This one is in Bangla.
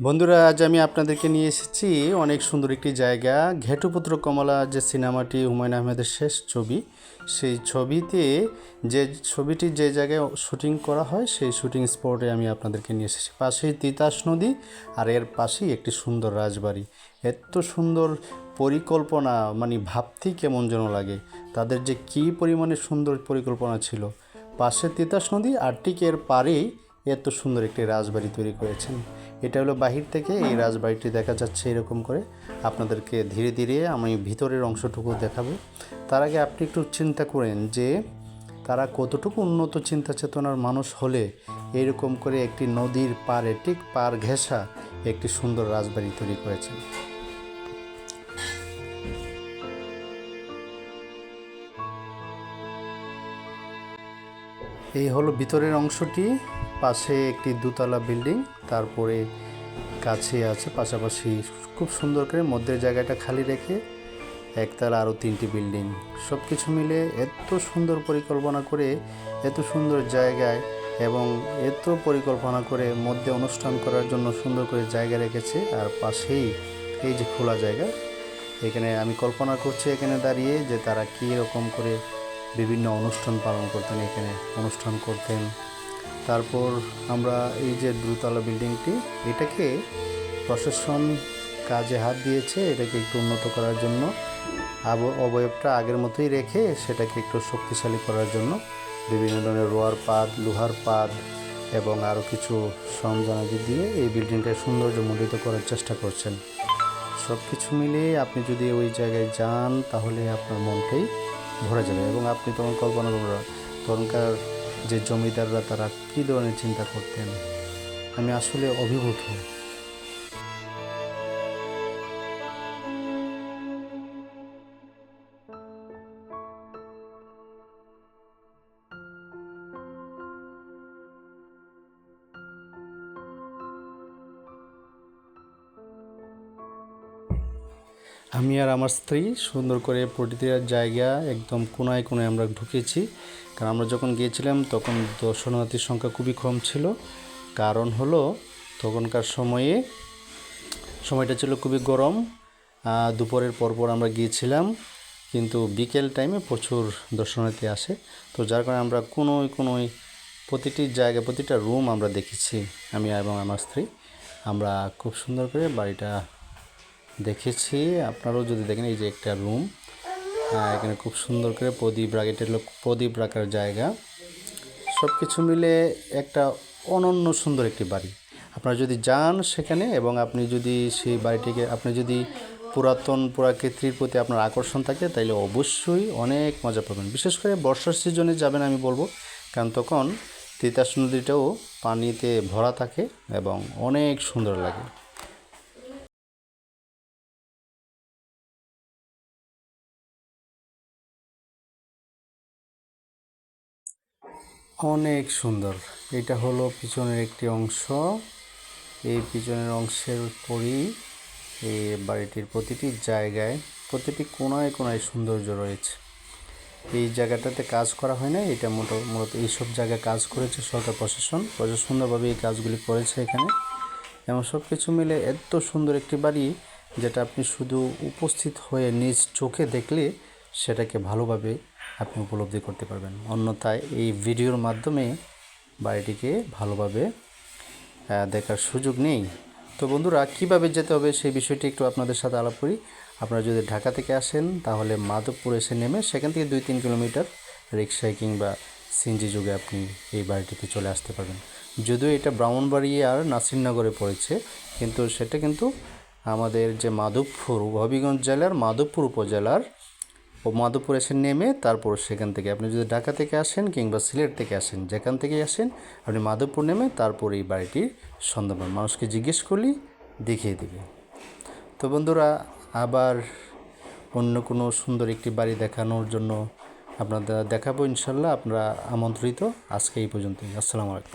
বন্ধুরা, আজ আমি আপনাদেরকে নিয়ে এসেছি অনেক সুন্দর একটি জায়গা, ঘেটুপুত্র কমলা যে সিনেমাটি হুমায়ুন আহমেদের শেষ ছবি। সেই ছবিতে যে ছবিটি যে জায়গায় শুটিং করা হয়, সেই শুটিং স্পটে আমি আপনাদেরকে নিয়ে এসেছি। পাশেই তিতাস নদী আর এর পাশেই একটি সুন্দর রাজবাড়ি। এত সুন্দর পরিকল্পনা মানে ভাবতেই কেমন যেন লাগে। তাদের যে কী পরিমাণে সুন্দর পরিকল্পনা ছিল। পাশে তিতাস নদী আর ঠিক এর পারেই এত সুন্দর একটি রাজবাড়ি তৈরি করেছেন। এটা হলো বাহির থেকে এই রাজবাড়িটি দেখা যাচ্ছে এরকম করে। আপনাদেরকে ধীরে ধীরে আমি ভিতরের অংশটুকু দেখাবো। তার আগে আপনি একটু চিন্তা করেন যে তারা কতটুকু উন্নত চিন্তা চেতনার মানুষ হলে এরকম করে একটি নদীর পাড়ে, ঠিক পার ঘেঁষা একটি সুন্দর রাজবাড়ি তৈরি করেছেন। এই হলো ভিতরের অংশটি। পাশে একটি দুতলা বিল্ডিং, তারপরে কাছে আছে, পাশাপাশি খুব সুন্দর করে মধ্যের জায়গাটা খালি রেখে একতলা আরও তিনটি বিল্ডিং। সব কিছু মিলে এত সুন্দর পরিকল্পনা করে, এত সুন্দর জায়গায় এবং এত পরিকল্পনা করে মধ্যে অনুষ্ঠান করার জন্য সুন্দর করে জায়গা রেখেছে। আর পাশেই এই যে খোলা জায়গা, এখানে আমি কল্পনা করছি এখানে দাঁড়িয়ে যে তারা কী রকম করে বিভিন্ন অনুষ্ঠান পালন করতেন, এখানে অনুষ্ঠান করতেন। তারপর আমরা এই যে দ্রুতলা বিল্ডিংটি, এটাকে প্রশাসন কাজে হাত দিয়েছে, এটাকে একটু উন্নত করার জন্য। আব- অবয়বটা আগের মতোই রেখে সেটাকে একটু শক্তিশালী করার জন্য। বিভিন্ন ধরনের রোয়ার পাত লোহার পাত এবং আরও কিছু সরঞ্জামাদি দিয়ে এই বিল্ডিংটা সৌন্দর্যমণ্ডিত করার চেষ্টা করছেন। সব কিছু মিলিয়ে আপনি যদি ওই জায়গায় যান, তাহলে আপনার মনটাই ভরে যাবে এবং আপনি তখন কল্পনা করবেন তখনকার যে জমিদাররা তারা কী ধরনের চিন্তা করতেন? আমি আসলে অভিভূত আমি আর আমার স্ত্রী সুন্দর করে প্রতিটা জায়গা একদম কোনায় কোনায় আমরা ঢুকেছি। কারণ আমরা যখন গিয়েছিলাম তখন দর্শনার্থীর সংখ্যা খুবই কম ছিল। কারণ হলো, তখনকার সময়ে, সময়টা ছিল খুবই গরম। দুপুরের পরপর আমরা গিয়েছিলাম। কিন্তু বিকেল টাইমে প্রচুর দর্শনার্থী আসে। তো যার কারণে আমরা কোনোই কোনোই প্রতিটি জায়গা প্রতিটা রুম আমরা দেখেছি, আমি এবং আমার স্ত্রী। আমরা খুব সুন্দর করে বাড়িটা দেখেছি, আপনারাও যদি দেখেন এই যে একটা রুম এখানে খুব সুন্দর করে প্রদীপ রাখ, এটা হলো প্রদীপ রাখার জায়গা। সব কিছু মিলে একটা অনন্য সুন্দর একটি বাড়ি। আপনারা যদি যান সেখানে এবং আপনি যদি সেই বাড়িটিকে, আপনি যদি পুরাতন পুরাকৃতির প্রতি আপনার আকর্ষণ থাকে, তাইলে অবশ্যই অনেক মজা পাবেন। বিশেষ করে বর্ষার সিজনে যাবেন আমি বলব, কারণ তখন তিতাস নদীটাও পানিতে ভরা থাকে এবং অনেক সুন্দর লাগে। অনেক সুন্দর। এটা হলো পিছনের একটি অংশ। এই পিছনের অংশের পরই এই বাড়িটির প্রতিটি জায়গায়, প্রতিটি কোনায় কোনায় সৌন্দর্য রয়েছে। এই জায়গাটাতে কাজ করা হয় না এটা মোট, মূলত এইসব জায়গায় কাজ করেছে সরকার প্রশাসন। প্রশাসন সুন্দরভাবে এই কাজগুলি করেছে এখানে। এবং সব কিছু মিলে এত সুন্দর একটি বাড়ি, যেটা আপনি শুধু উপস্থিত হয়ে নিজ চোখে দেখলে সেটাকে ভালোভাবে আপনি উপলব্ধি করতে পারবেন। অন্যথায় এই ভিডিওর মাধ্যমে বাড়িটিকে ভালোভাবে দেখার সুযোগ নেই। তো বন্ধুরা, কীভাবে যেতে হবে সেই বিষয়টি একটু আপনাদের সাথে আলাপ করি। আপনারা যদি ঢাকা থেকে আসেন, তাহলে মাধবপুর এসে নেমে সেখান থেকে দুই তিন কিলোমিটার রিক্সায় কিংবা সিনজি যুগে আপনি এই বাড়িটিতে চলে আসতে পারবেন। যদিও এটা ব্রাহ্মণবাড়িয়া আর নাসিরনগরে পড়েছে, কিন্তু সেটা কিন্তু আমাদের যে মাধবপুর, হবিগঞ্জ জেলার মাধবপুর উপজেলার ও মাধবপুর এসে নেমে তারপর সেখান থেকে আপনি যদি ঢাকা থেকে আসেন কিংবা সিলেট থেকে আসেন, যেখান থেকেই আসেন, আপনি মাধবপুর নেমে তারপর এই বাড়িটির সন্ধান। মানুষকে জিজ্ঞেস করলেই দেখিয়ে দেবে। তো বন্ধুরা, আবার অন্য কোনো সুন্দর একটি বাড়ি দেখানোর জন্য আপনাদের দেখাবো ইনশাল্লাহ। আপনারা আমন্ত্রিত। আজকে এই পর্যন্তই। আসসালামু আলাইকুম।